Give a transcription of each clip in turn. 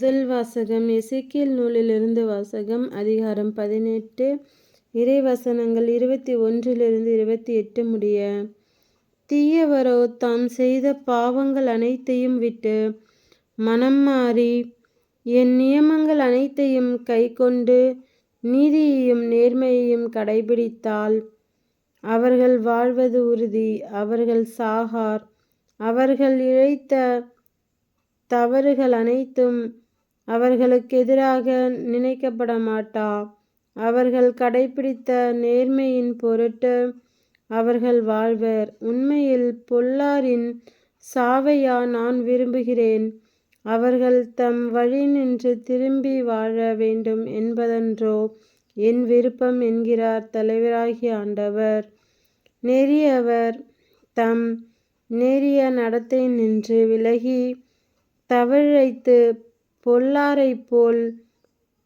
முதல் வாசகம் எசைக்கியல் நூலிலிருந்து வாசகம் அதிகாரம் பதினெட்டு. இறைவசனங்கள் இருபத்தி ஒன்றிலிருந்து இருபத்தி எட்டு முடிய தீயவரோ தாம் செய்த பாவங்கள் அனைத்தையும் விட்டு மனம் மாறி என் நியமங்கள் அனைத்தையும் கைக்கொண்டு நீதியையும் நேர்மையையும் கடைபிடித்தால் அவர்கள் வாழ்வது உறுதி. அவர்கள் சாகார். அவர்கள் இழைத்த தவறுகள் அனைத்தும் அவர்களுக்கு எதிராக நினைக்கப்பட மாட்டா அவர்கள் கடைபிடித்த நேர்மையின் பொருட்டு அவர்கள் வாழ்வர். உண்மையில் பொல்லாரின் சாவையா நான் விரும்புகிறேன். அவர்கள் தம் வழி நின்று திரும்பி வாழ வேண்டும் என்பதன்றோ என் விருப்பம் என்கிறார் தலைவராகிய ஆண்டவர். நெறியவர் தம் நேரிய நடத்தை நின்று விலகி தவழைத்து பொல்லாரைப் போல்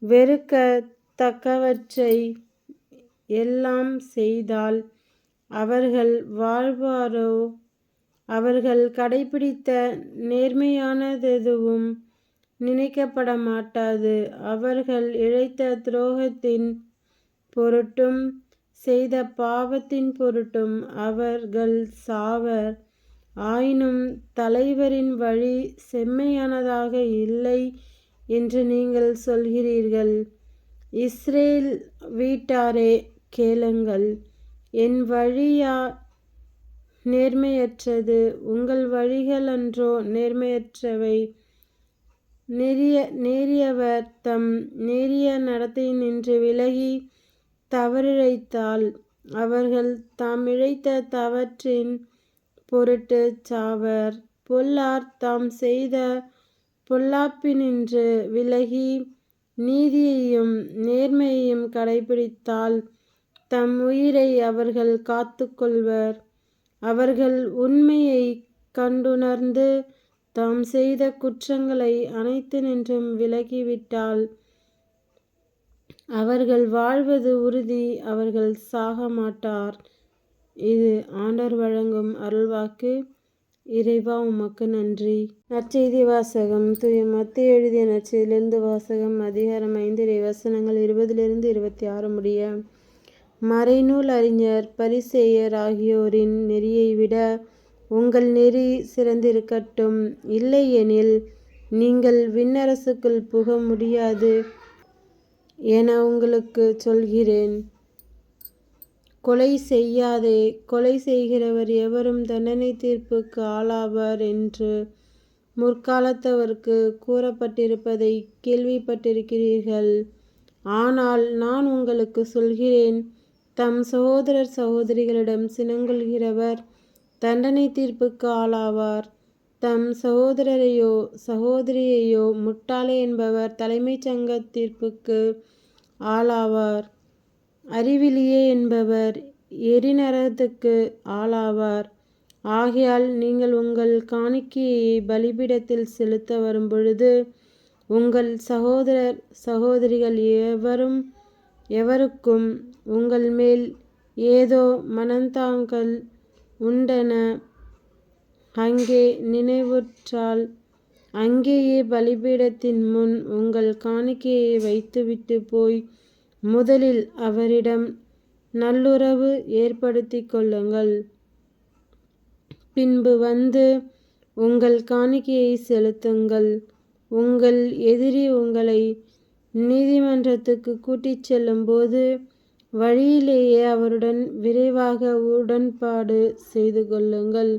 வெறுக்கத்தக்கவற்றை எல்லாம் செய்தால் அவர்கள் வாழ்வாரோ? அவர்கள் கடைபிடித்த நேர்மையானதெதுவும் நினைக்கப்பட மாட்டாது அவர்கள் இழைத்த துரோகத்தின் பொருட்டும் செய்த பாவத்தின் பொருட்டும் அவர்கள் சாவர். ஆயினும் தலைவரின் வழி செம்மையானதாக இல்லை என்று நீங்கள் சொல்கிறீர்கள். இஸ்ரேல் வீட்டாரே கேளுங்கள். என் வழியா நேர்மையற்றது உங்கள் வழிகள் அன்றோ நேர்மையற்றவை. நெறிய நேரியவர் தம் நேரிய நடத்தை நின்று விலகி தவறிழைத்தால் அவர்கள் தாம் இழைத்த தவற்றின் பொருட்டு சாவர். பொல்லார் தாம் செய்த பொல்லாப்பினின்று விலகி நீதியையும் நேர்மையையும் கடைபிடித்தால் தம் உயிரை அவர்கள் காத்து கொள்வர். அவர்கள் உண்மையை கண்டுணர்ந்து தாம் செய்த குற்றங்களை அனைத்து நின்றும் விலகிவிட்டால் அவர்கள் வாழ்வது உறுதி அவர்கள் சாக மாட்டார் இது ஆண்டவர் வழங்கும் அருள்வாக்கு. இறைவா உமக்கு நன்றி. நற்செய்தி வாசகம். தூய மத்திய எழுதிய நற்செய்தியிலிருந்து வாசகம். அதிகாரம் ஐந்து வசனங்கள் இருபதிலிருந்து இருபத்தி ஆறு முடிய. மறைநூல் அறிஞர் பரிசேயர் ஆகியோரின் நெறியை விட உங்கள் நெறி சிறந்திருக்கட்டும். இல்லையெனில் நீங்கள் விண்ணரசுக்குள் புக முடியாது என உங்களுக்கு சொல்கிறேன். கொலை செய்யாதே கொலை செய்கிறவர் எவரும் தண்டனை தீர்ப்புக்கு ஆளாவார் என்று முற்காலத்தவருக்கு கூறப்பட்டிருப்பதை கேள்விப்பட்டிருக்கிறீர்கள். ஆனால் நான் உங்களுக்கு சொல்கிறேன் தம் சகோதரர் சகோதரிகளிடம் சினங்கொள்கிறவர் தண்டனை தீர்ப்புக்கு ஆளாவார். தம் சகோதரரையோ சகோதரியையோ முட்டாளே என்பவர் தலைமைச் சங்க தீர்ப்புக்கு ஆளாவார். அறிவிலியே என்பவர் எரிநரகத்துக்கு ஆளாவார். ஆகையால் நீங்கள் உங்கள் காணிக்கையை பலிபீடத்தில் செலுத்த வரும்பொழுது உங்கள் சகோதரர் சகோதரிகள் எவரும் எவருக்கும் உங்கள் மேல் ஏதோ மனந்தாங்கள் உண்டென அங்கே நினைவுற்றால் அங்கேயே பலிபீடத்தின் முன் உங்கள் காணிக்கையை வைத்துவிட்டு போய் முதலில் அவரிடம் நல்லுறவு ஏற்படுத்தி கொள்ளுங்கள். பின்பு வந்து உங்கள் காணிக்கையை செலுத்துங்கள். உங்கள் எதிரி உங்களை நீதிமன்றத்துக்கு கூட்டிச் செல்லும்போது வழியிலேயே அவருடன் விரைவாக உடன்பாடு செய்து கொள்ளுங்கள்.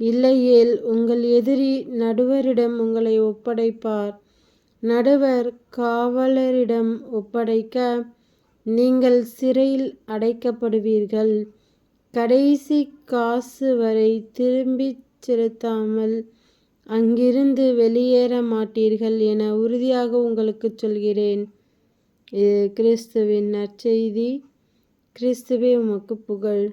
இல்லையேல் உங்கள் எதிரி நடுவரிடம் உங்களை ஒப்படைப்பார். நடுவர் காவலரிடம் ஒப்படைக்க நீங்கள் சிறையில் அடைக்கப்படுவீர்கள். கடைசி காசு வரை திரும்பிச் செலுத்தாமல் அங்கிருந்து வெளியேற மாட்டீர்கள் என உறுதியாக உங்களுக்கு சொல்கிறேன். இது கிறிஸ்துவின் நற்செய்தி. கிறிஸ்துவே உமக்கு புகழ்.